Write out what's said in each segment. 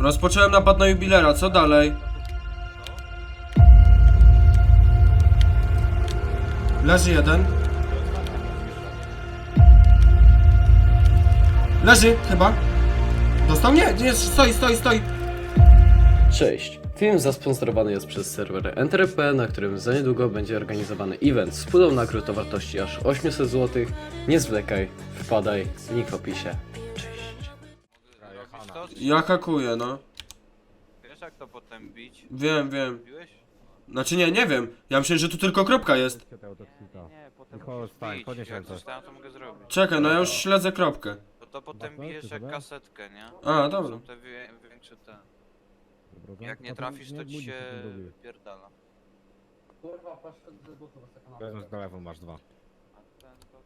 Rozpocząłem napad na jubilera, co dalej? Leży jeden. Leży, chyba. Dostał? Nie, nie, stoi, stoi, stoi. Cześć! Film zasponsorowany jest przez serwer Enter.pl, na którym za niedługo będzie organizowany event z pulą nagród o wartości aż 800 zł. Nie zwlekaj, wpadaj, link w opisie. Ja hakuję, no. Wiesz jak to potem bić? Wiem, wiem. Biłeś? Znaczy nie, nie wiem. Ja myślę, że tu tylko kropka jest. Nie, potem Michał, musisz wstań, bić. podnieś Jak ręce. zostałem, to mogę zrobić. Czekaj, no ja już śledzę kropkę. Bo to potem Dobra, bijesz jak dobra. kasetkę, nie? A, dobra. Są te wie, większe te. Jak nie trafisz, to ci się pierdala. Z lewo masz dwa. A ten to...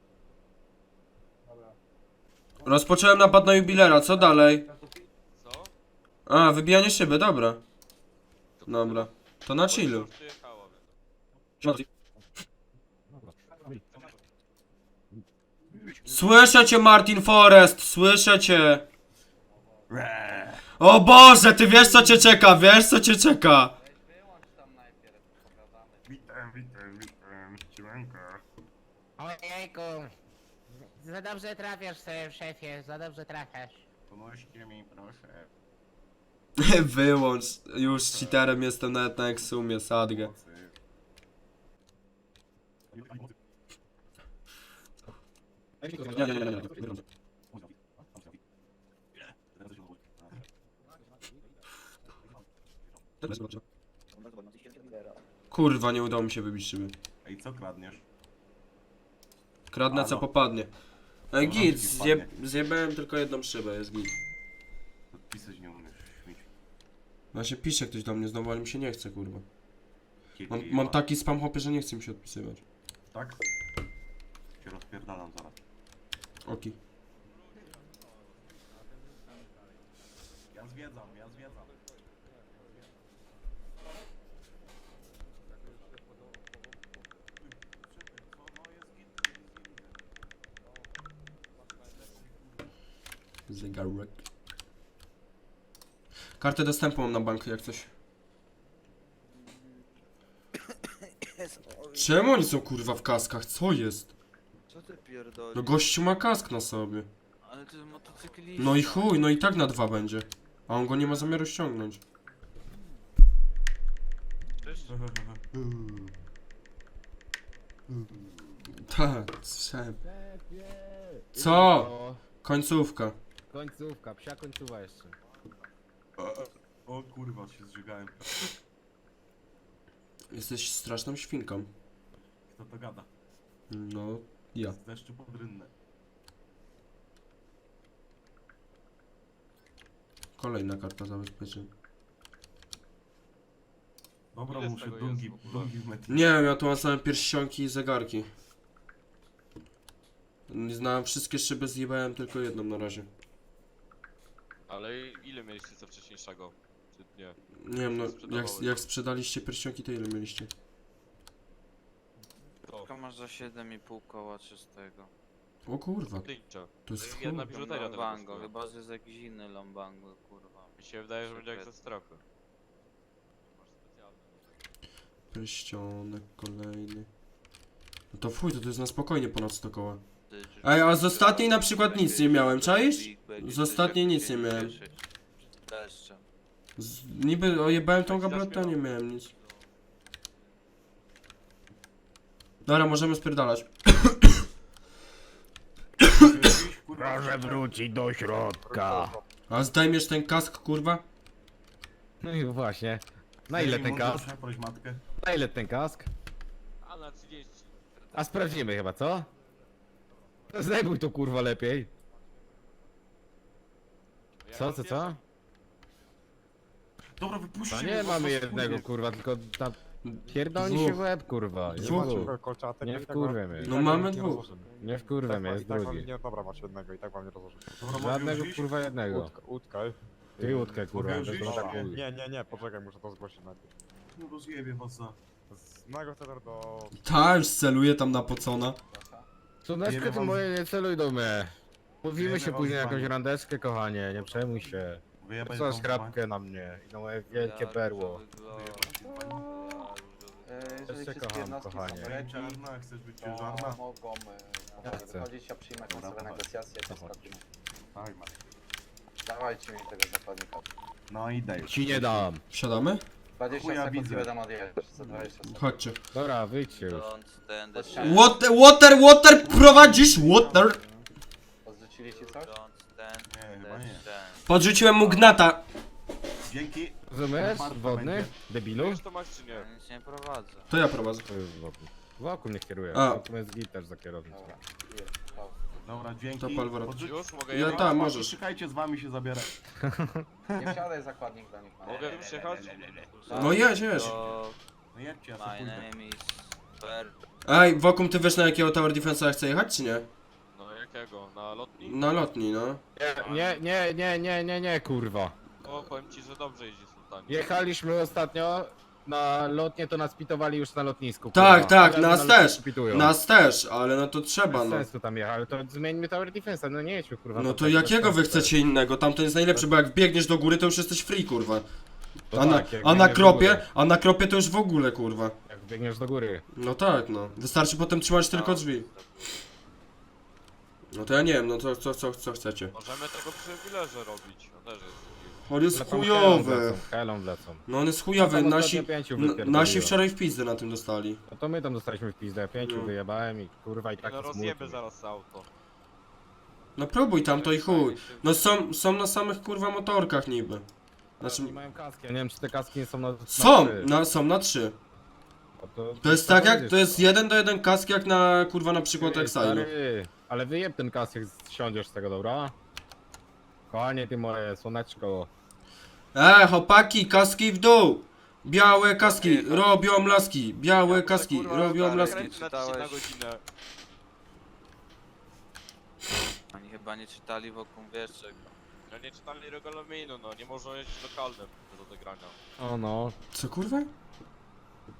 Rozpocząłem napad na jubilera, co dalej? A, wybijanie szyby, dobra. Dobra. To na chillu. Słyszę cię, Martin Forest, słyszę cię. O Boże, ty wiesz co cię czeka, wiesz co cię czeka. Witam, witam, witam, Siemanko. Ojejku, za dobrze trafiasz sobie szefie, za dobrze trafiasz. Pomóżcie mi, proszę. Wyłącz, już cheaterem jestem nawet na Exumie, sadgę. Kurwa, nie udało mi się wybić szyby. Ej, co kradniesz? Kradnę co popadnie. No No, git, ci zje, zjebałem tylko jedną szybę, jest git. Pisać nie śmieć. Właśnie pisze ktoś do mnie znowu, ale mi się nie chce, kurwa. Mam, mam ma- taki spam hopie, że nie chce mi się odpisywać. Tak? Cię rozpierdalam zaraz. Oki. Ja zwiedzam, ja zwiedzam. Zegarek. Kartę dostępu mam na bank, jak coś. Czemu oni są kurwa w kaskach? Co jest? Co ty pierdolisz? No gościu ma kask na sobie. Ale ty motocyklista. No i chuj, no i tak na dwa będzie. A on go nie ma zamiaru ściągnąć. Tak, słyszałem. Co? Końcówka. Końcówka, psia końcówka jeszcze. Kurwa, się zżygałem. Jesteś straszną świnką. Kto to gada? No, ja. Z deszczu pod rynnę. Kolejna karta zabezpieczeń. Dobra, Ile z muszę tego dungi, w ogóle? dungi w. Nie wiem, ja tu mam same pierścionki i zegarki. Nie Znałem wszystkie szyby, zjebałem tylko jedną na razie. Ale ile mieliście co wcześniejszego? Czy nie? Nie wiem, no jak, Sprzedawałeś. jak sprzedaliście pierścionki, to ile mieliście? To. Tylko masz za 7,5 koła czystego. O kurwa, to jest Jedna chuj. biżuteria tego Lombango, kosztuje. chyba że jest jakiś inny Lombango, kurwa. Mi się wydaje, że będzie jak ze specjalny. Pierścionek kolejny. No to fuj, to to jest na spokojnie ponad 100 koła. Ej, a z ostatniej na przykład nic nie miałem, czaisz? Z ostatniej nic nie miałem. Z, niby ojebałem tą się gablotę, a nie miałem nic. Dobra, możemy spierdalać. Proszę wrócić do środka. A zdejmiesz ten kask, kurwa? No i właśnie. Na ile ten kask? Proś matkę. Na ile ten kask? A na 30. A sprawdzimy chyba, co? Zdejmuj to kurwa lepiej. Co, co, co? Dobra, wypuśćcie To mnie, nie mamy to jednego kurwa, tylko tam pierdolni się w łeb kurwa. jest Dwóch. dwóch. kolczatek, Nie i tak wkurwę i No tak mamy wam nie dwóch. rozłożymy. Nie wkurwę mnie, Tak, jest i tak wam drugi. nie, dobra, macie jednego i tak wam nie. Dobra, mogę Żadnego już iść? kurwa jednego. Łódka, łódka. Ty łódkę kurwa, Mogę już bez iść? ataku. Nie, nie, nie, poczekaj, muszę to zgłosić najpierw. No rozjebie was za... Z mego do... Ta, już celuje tam na pocona. Wiemy ty wam- moje nie celuj do mnie. Mówimy Wiemy się wam później jakąś wami. randeczkę kochanie, nie przejmuj się. Wyjebać Co skrapkę na mnie i na moje wielkie berło. Jeżeli cię wszystkie kocham, jednostki kochanie. są ready, Czarna, chcesz być to ciężarna? mogą Ja e, chcę. wychodzić, a przyjmać Dobra, masowe dawaj. negocjacje, to Dawaj. Tak, masz. Dawajcie mi tego zakładnika. No i daj. Ci nie dam. Wsiadamy? 20 Chuja sekund i widzę. będę odjeżdżać, za 20 sekund. Chodźcie. Dobra, wyjdźcie już. Don't stand the water, water, prowadzisz, water. Odrzucili ci coś? Don't stand Nie, the chyba nie. chance. Podrzuciłem mu gnata. Dzięki. Rozumiesz? Wodny? Debilu? Wiesz to masz czy nie? Nic nie prowadzę. To ja prowadzę. To jest wokół. Wokół nie kieruje. A. Wokół jest git też za kierownicą. Dobra, dzięki. To palwora. Podrzuć- Już mogę Ja jechać? tam, możesz. Czekajcie, z wami się zabierę. Nie wsiadaj zakładnik do nich, no. Mogę już jechać? No jedź, jedź. To No jedźcie, ja my sobie pójdę. name is Ber. Ej, Wokum, ty wiesz na jakiego Tower Defensa ja chcę jechać, czy nie? Jakiego? Na lotni? Na lotni, no. Nie, nie, nie, nie, nie, nie, kurwa. O, powiem ci, że dobrze jeździ Sultanie. Jechaliśmy ostatnio na lotnie, to nas pitowali już na lotnisku. Tak, kurwa. tak, Teraz nas na lotnisku też. Pitują. Nas też, ale no to trzeba, Bez no. sensu tam jechać, to zmieńmy Tower Defensa, no nie jedźmy kurwa. No tam to tak jakiego wy chcecie innego? Tamten jest najlepszy, bo jak biegniesz do góry, to już jesteś free, kurwa. To A na, tak, jak a na biegniesz do kropie, góry. a na kropie to już w ogóle, kurwa. Jak biegniesz do góry. No tak, no. Wystarczy potem trzymać tylko drzwi. No to ja nie wiem, no to co, co, co chcecie? Możemy tego przy Willerze robić. On też jest taki. On jest No chujowy. helą wlecą. No on jest chujowy, Tam nasi, ostatnio pięciu n- wypierdoliło. nasi wczoraj w pizdę na tym dostali. No to my tam dostaliśmy w pizdę, pięciu No. wyjebałem i kurwa i tak no rozjebę zaraz auto. No próbuj tam to i chuj. No są, są na samych kurwa motorkach niby. Znaczy, nie mają kaski, ja nie wiem czy te kaski nie są na... na są, trzy. na, są na trzy. No to, To jest tak jak, to jest jeden do jeden kask jak na kurwa na przykład Ty, Exile'u. stary, Ale wyjeb ten kask jak siądziesz z tego, dobra? Kochanie ty moje słoneczko. E, chłopaki, kaski w dół! Białe kaski, robią laski, białe kaski, kurwa, robią stary, laski. Na 10 na czytałeś? godzinę. Oni chyba nie czytali wokół wiesz czego. No nie czytali regulaminu, no nie można jeździć lokalnym bez odegrania. O no, Co kurwa?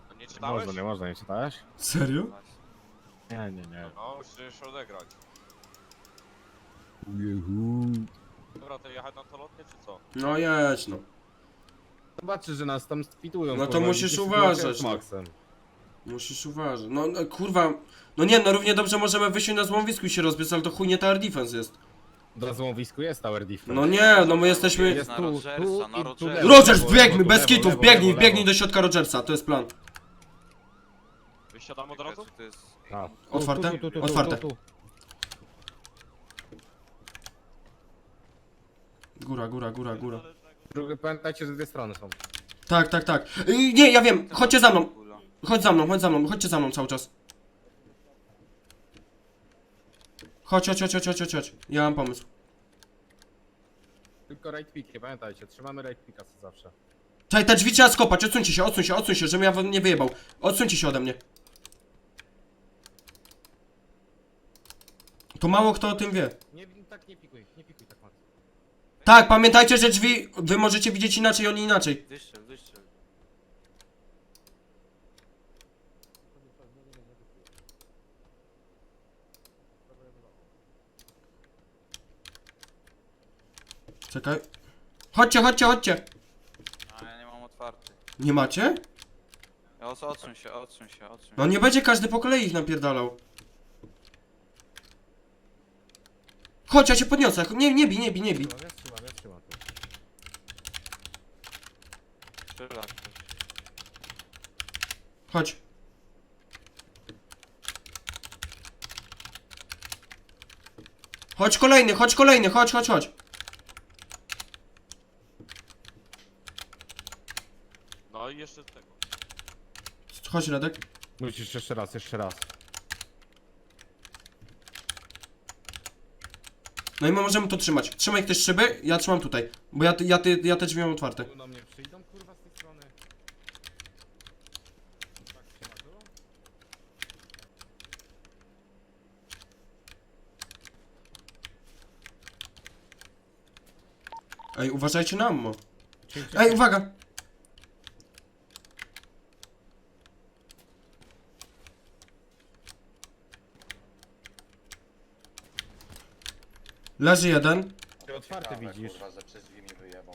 No nie czytałeś? można, nie można, nie czytałeś? Serio? Właśnie. Nie, nie, nie. No, musisz odegrać. Dobra, to jechać na to lotnie czy co? No jedź no. Zobaczysz, że nas tam spitują. No to musisz ty uważać, sytuacja z no. Maxem. Musisz uważać. No, no kurwa. No nie, no równie dobrze możemy wysiąść na złomowisku i się rozbiec, ale to chuj nie tower defense jest. Na złomowisku jest Tower Defense. No nie, no my jesteśmy... Jest Na tu, Rogersa, tu na i tu Rogersa. lewo, Rogers, biegnij, bez kitów, biegnij, biegnij do środka Rogersa, to jest plan. Wysiadam od razu? To jest... A, Otwarte? tu, tu, tu, tu, Otwarte. tu, tu. Góra, góra, góra, góra. Drugie, pamiętajcie, że dwie strony są. Tak, tak, tak. Y, nie, ja wiem, chodźcie za mną. Chodź za mną, chodź za mną, chodźcie za mną cały czas. Chodź, chodź, chodź, chodź, chodź, chodź, chodź. Ja mam pomysł. Tylko right pickie, pamiętajcie, trzymamy right picka co zawsze. Czekaj, te drzwi trzeba skopać, odsuńcie się, odsuń się, odsuń się, żebym ja wam nie wyjebał. Odsuńcie się ode mnie. To mało kto o tym wie. Nie, tak nie pikuj, nie pikuj tak Max. Tak, pamiętajcie, że drzwi wy możecie widzieć inaczej, oni inaczej. Wyszczel, wyszczel. Czekaj. Chodźcie, chodźcie, chodźcie. A ja nie mam otwarty. Nie macie? Ja os- Odsuń się, odsuń się, odsuń się. No nie będzie każdy po kolei ich napierdalał. Chodź, ja cię podniosę. Nie, nie bij, nie bij, nie bij. Trzymam, ja trzymam, ja trzymam tu. Strzela ktoś. Chodź. Chodź kolejny, chodź kolejny, chodź, chodź, chodź. No i jeszcze z tego. Chodź, Radek. Musisz jeszcze raz, jeszcze raz. No i my możemy to trzymać. Trzymaj ktoś szyby, ja trzymam tutaj. Bo ja, ty- ja, ty, ja te drzwi mam otwarte. Tu na mnie przyjdą, kurwa, z tej strony. Tak się ma tu? Ej, uważajcie na ammo. Ej, uwaga! Leży jeden. otwarte widzisz. Kurwa, że przez drzwi mi wyjebał.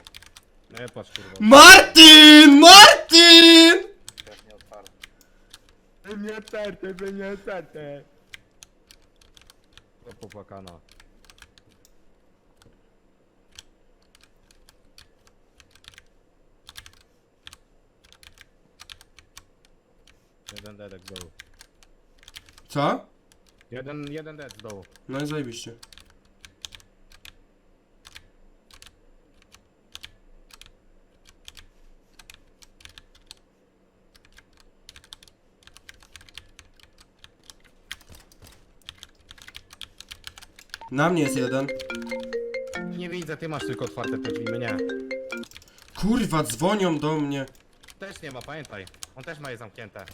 Nie patrz kurwa. Martin! Martin! Też nie otwarte. Nie otwarte, by nie otwarte. To popłakana. Jeden dedek z dołu. Co? Jeden, jeden dead z dołu. No i zajebiście. Na mnie jest jeden. Nie widzę, ty masz tylko otwarte te drzwi, my nie. Kurwa, dzwonią do mnie. Też nie ma, pamiętaj. On też ma je zamknięte.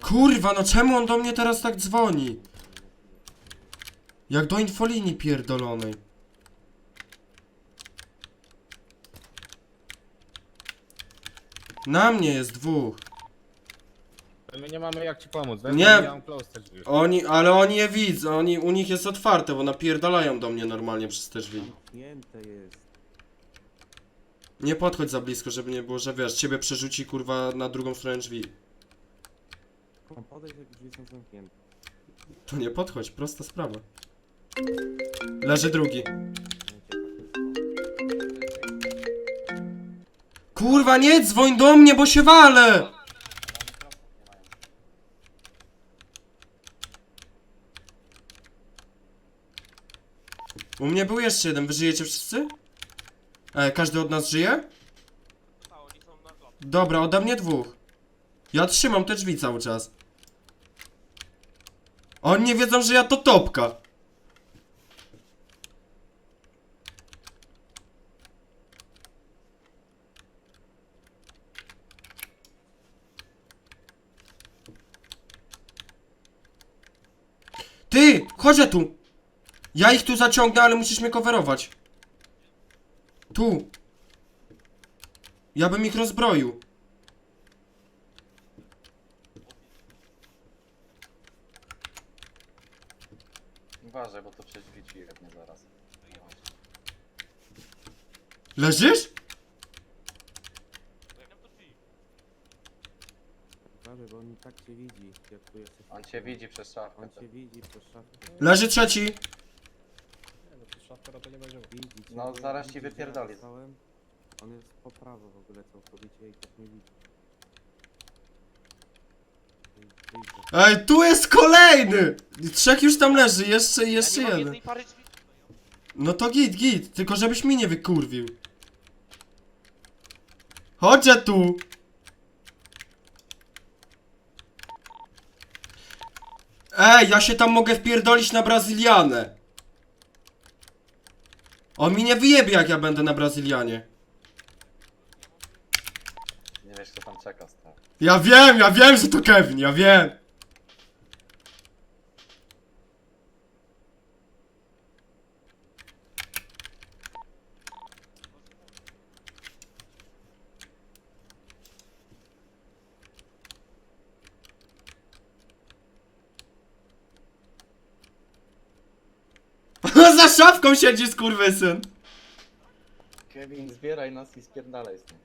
Kurwa, no czemu on do mnie teraz tak dzwoni? Jak do infolinii pierdolonej. Na mnie jest dwóch. My nie mamy jak ci pomóc. Nie. Nie. Ja mam close te drzwi. Oni, ale oni je widzą, oni, u nich jest otwarte, bo napierdalają do mnie normalnie przez te drzwi. Nie podchodź za blisko, żeby nie było, że wiesz, ciebie przerzuci kurwa na drugą stronę drzwi. To nie podchodź, prosta sprawa. Leży drugi. Kurwa, nie dzwoń do mnie, bo się walę! U mnie był jeszcze jeden, wy żyjecie wszyscy? E, każdy od nas żyje? Dobra, ode mnie dwóch. Ja trzymam te drzwi cały czas. Oni nie wiedzą, że ja to topka. Chodź tu. Ja ich tu zaciągnę, ale musisz mnie coverować. Tu. Ja bym ich rozbroił. Uważaj, bo to przez drzwi ci jebnie zaraz. Leżysz? Zamknę to drzwi. On cię widzi przez szafkę. Leży trzeci. No zaraz ci wypierdoli. Ej, tu jest kolejny! Trzech już tam leży, jeszcze, jeszcze ja nie mam jeden. jednej pary drzwi. No to git, git, tylko żebyś mi nie wykurwił. Chodźcie tu! Ej, ja się tam mogę wpierdolić na Brazylianę. On mi nie wyjebie jak ja będę na Brazylianie. Nie wiesz kto tam czeka, stary. Ja wiem, ja wiem, że to Kevin, ja wiem. Za szafką siedzi skurwysyn. Kevin, zbieraj nas i spierdalaj z tym.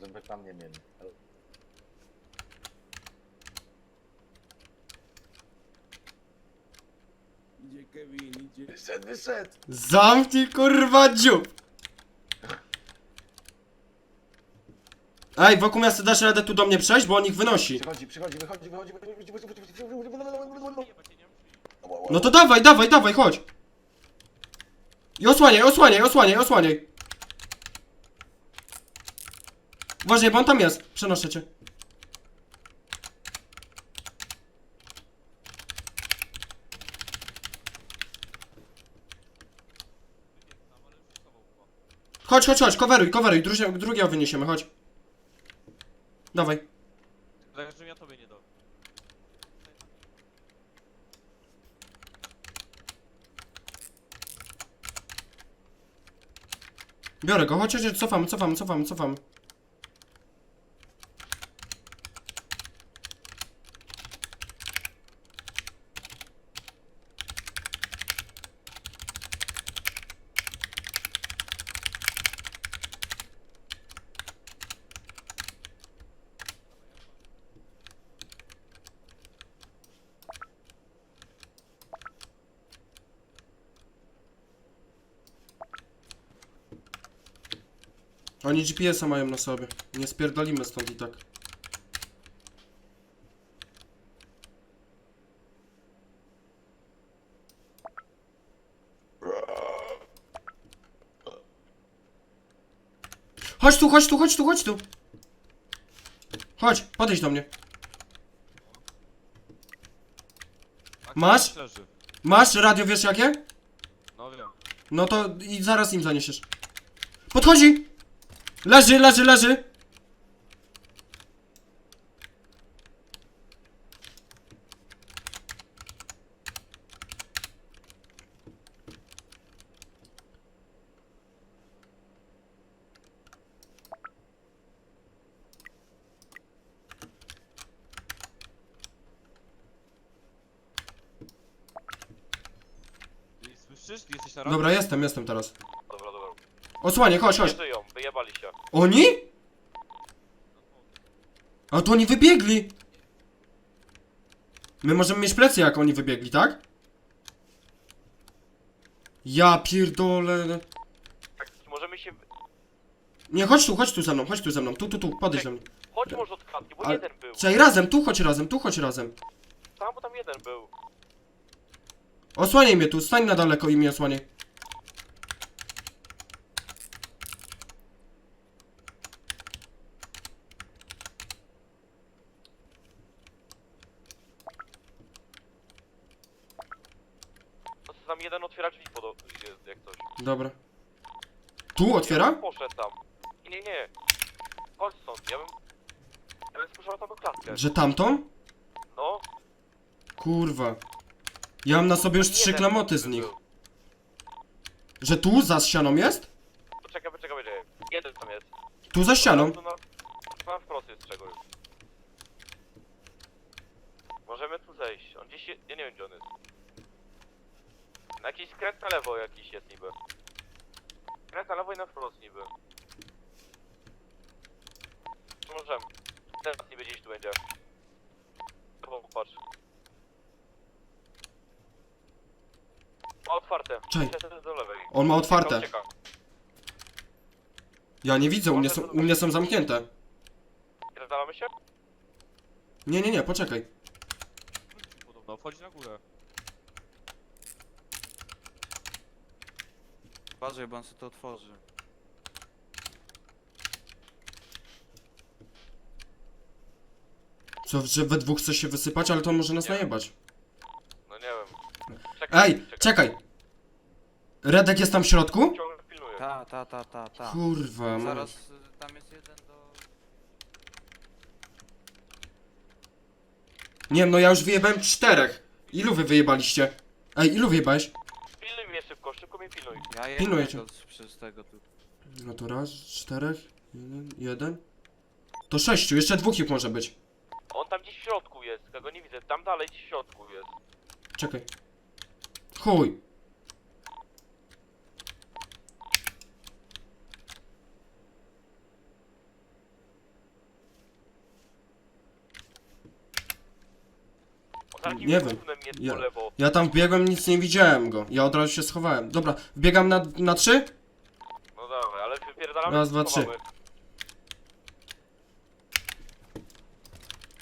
Żeby tam nie mieli. Idzie Kevin, idzie. Wyszedł, wyszedł! Zamknij kurwa dziób! Ej, wokół miasta dasz radę tu do mnie przejść, bo on ich wynosi. Przychodzi, przychodzi, wychodzi, wychodzi, wychodzi, wychodzi, wychodzi, wychodzi, wychodzi, No to dawaj, dawaj, dawaj, chodź! I osłaniaj, osłaniaj, osłaniaj, osłaniaj! Uważaj, bo on tam jest. Przenoszę cię. Chodź, chodź, chodź, coveruj, coveruj, drugie, wyniesiemy, chodź. Dawaj. Żebym ja tobie nie dał. Biorę go, chodź, chodź, cofamy, cofamy, cofamy, cofamy. Oni GPS-a mają na sobie. Nie spierdolimy stąd i tak. Chodź tu, chodź tu, chodź tu, chodź tu. Chodź, podejdź do mnie. Masz? Leży. Masz radio, wiesz jakie? No wiem. No to i zaraz im zaniesiesz. Podchodzi! Leży, leży, leży! Słyszysz? Jesteś na? Dobra, jestem, jestem teraz. Dobra, dobra. Osłanie, chodź, chodź. Wyjebali się. Oni? A to oni wybiegli! My możemy mieć plecy jak oni wybiegli, tak? Ja pierdolę. Możemy się... Nie, chodź tu, chodź tu ze mną, chodź tu ze mną. Tu, tu, tu, podejdź do mnie. Chodź może od klatki, bo Ale- jeden był. Czekaj, razem, tu chodź razem, tu chodź razem. Tam, bo tam jeden był. Osłaniaj mnie tu, stań na daleko i mnie osłaniaj. To tam jeden otwiera drzwi pod... jest jak coś. Dobra. Tu otwiera? Poszedł tam. Nie, nie, nie. Chodź stąd, ja bym... Ja bym spuszczał tam klatkę. Że tamtą? No. Kurwa. Ja mam na sobie już trzy Jeden klamoty z był. nich. Że tu za ścianą jest? Poczekaj, poczekaj, poczekaj. Jeden tam jest. Tu za ścianą. Tu na, na wprost jest czegoś. Możemy tu zejść. On gdzieś, je, ja nie wiem gdzie on jest. Jakiś skręt na lewo jakiś jest niby. Skręt na lewo i na wprost niby. Możemy. Teraz niby gdzieś tu będzie. Chyba popatrz. Ma otwarte. Czekaj. Przeszedł do lewej. On ma otwarte. Ucieka. Ja nie widzę, u mnie są, u mnie są zamknięte. Pierdalamy się? Nie, nie, nie, poczekaj. Podobno, wchodzi na górę. Uważaj, bo on sobie to otworzy. Co, że we dwóch chce się wysypać, ale to może nas Nie. najebać. No nie wiem. Czekaj, Ej, czekaj! Redek jest tam w środku? Ciągle pilnuję. Ta, ta, ta, ta, ta. Kurwa, ma- Zaraz y, tam jest jeden do... Nie wiem, no ja już wyjebałem czterech. Ilu wy wyjebaliście? Ej, ilu wyjebałeś? Szybko, szybko mnie pilnuj. Ja Pilnuję jednego z- przez tego tu. No to raz, czterech, jeden, jeden. To sześciu, jeszcze dwóch ich może być. On tam gdzieś w środku jest, ja go nie widzę. Tam dalej gdzieś w środku jest. Czekaj. Chuj. Jakimś Nie wiem. jest Ja- po lewo. Ja tam wbiegłem, nic nie widziałem go. Ja od razu się schowałem. Dobra, wbiegam na, na trzy? No dobra, ale wypierdalamy. Raz, dwa, trzy. schowamy?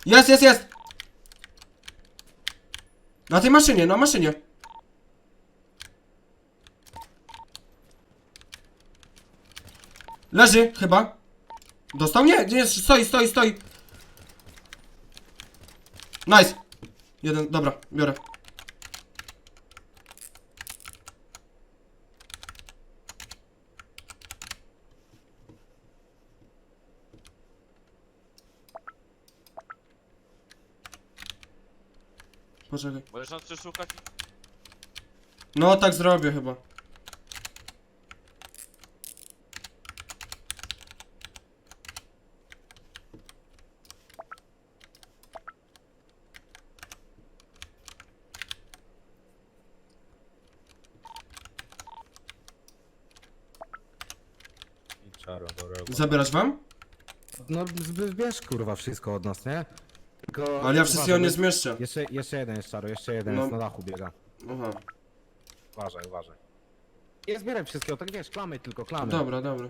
Jest, jest, jest! Na tej maszynie, na maszynie. Leży, chyba. Dostał? Nie, nie, stoi, stoi, stoi. Nice. Jeden, dobra, biorę. Poczekaj. Możesz nas przeszukać? No, tak zrobię chyba. Zabierasz wam? No zbierz kurwa wszystko od nas, nie? Tylko Ale ja wszystkiego nie zmieszczę. Jeszcze, jeszcze jeden jest czaro, jeszcze jeden No. jest na dachu biega. Aha. Uważaj, uważaj. Ja zbieram wszystkiego, tak wiesz, klamy tylko, klamy. Dobra, dobra.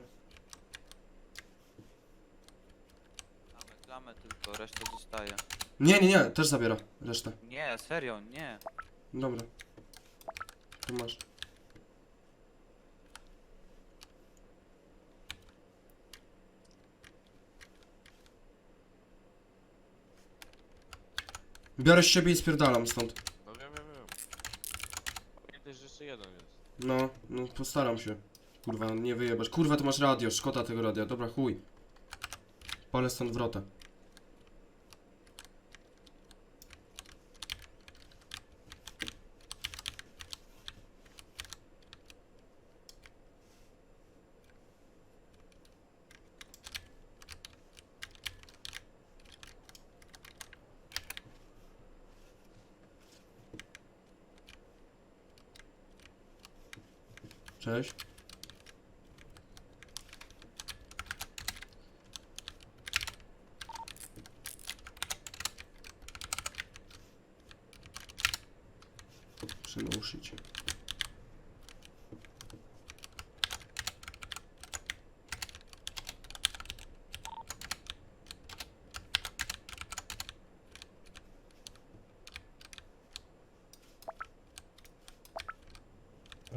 Mamy klamę tylko, reszta zostaje. Nie, nie, nie, też zabiera resztę. Nie, serio, nie. Dobra. Tu masz. Biorę z siebie i spierdalam stąd. No wiem, wiem, wiem. Pamiętaj, że jeszcze jeden jest. No, no postaram się. Kurwa, nie wyjebać. Kurwa, tu masz radio, szkoda tego radia. Dobra, chuj. Palę stąd wrotę. Cześć.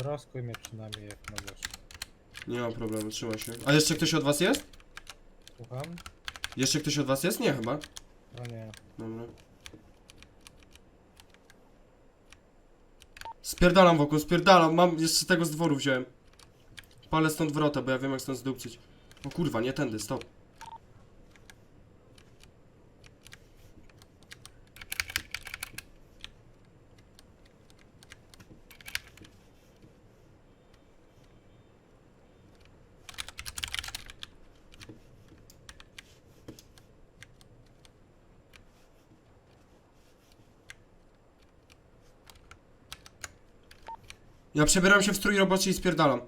Rozkuj mnie przynajmniej jak możesz. Nie ma problemu, trzymaj się. A jeszcze ktoś od was jest? Słucham? Jeszcze ktoś od was jest? Nie chyba. No nie. Dobra. Spierdalam wokół, spierdalam. Mam jeszcze tego z dworu wziąłem. Palę stąd wrota, bo ja wiem jak stąd zdupcyć. O kurwa, nie tędy, stop. Ja przebieram się w strój roboczy i spierdalam.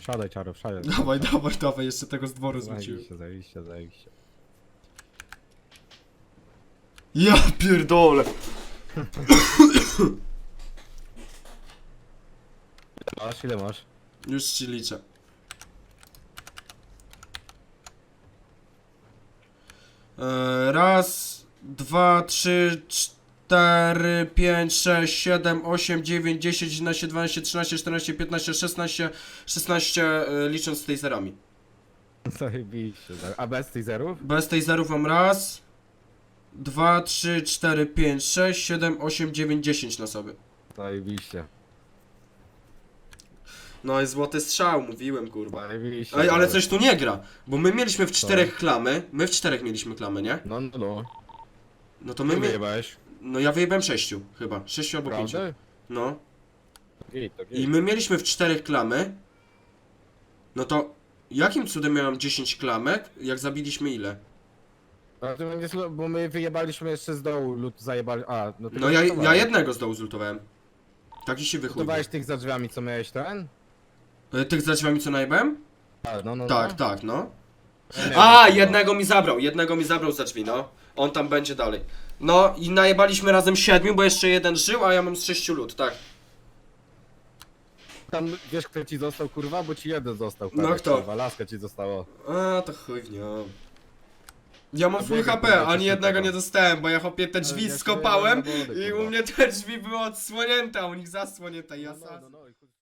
Siadaj, Czaro, siadaj. Dawaj, dawaj, dawaj, jeszcze tego z dworu zwróciłem. Zajebiście, zajebiście, zajebiście. Ja pierdolę. Masz, ile masz? Już ci liczę. Eee, raz, dwa, trzy, cztery, pięć, sześć, siedem, osiem, dziewięć, dziesięć, jedenaście, dwanaście, trzynaście, czternaście, piętnaście, szesnaście, szesnaście, e, licząc z taserami. Zajebiście, tak. A bez tych zerów? Bez taserów mam raz, dwa, trzy, cztery, pięć, sześć, siedem, osiem, dziewięć, dziesięć na sobie. Zajebiście. No i złoty strzał, mówiłem kurwa. Zajebiście. Ej, ale coś tu nie gra, bo my mieliśmy w czterech klamy, my w czterech mieliśmy klamy, nie? No, no, no. No to my, Ty wyjebałeś. no ja wyjebałem sześciu, chyba, sześciu albo pięciu. Prawda? No, Git, to i git. my mieliśmy w czterech klamy, no to jakim cudem miałem 10 klamek, jak zabiliśmy ile? A bo my wyjebaliśmy jeszcze z dołu, lud zajebali. A, no ty No ja, ja lutowałeś. jednego z dołu zultowałem. Taki się wychuj. Lutowałeś tych za drzwiami, co miałeś ten? E, Tych z drzwiami co najebałem? A, no, no, Tak, no. tak, no. Ja miałem A, tego. jednego mi zabrał, jednego mi zabrał za drzwi, no. On tam będzie dalej. No i najebaliśmy razem siedmiu, bo jeszcze jeden żył, a ja mam z sześciu lud, tak. Tam, wiesz kto ci został, kurwa? Bo ci jeden został. No kto? Kurwa, laska ci zostało. A, to chuj w nią. Ja mam full HP, ani jednego nie dostałem, bo ja chopie te drzwi skopałem i u mnie te drzwi były odsłonięte, a u nich zasłonięte, ja No, sam.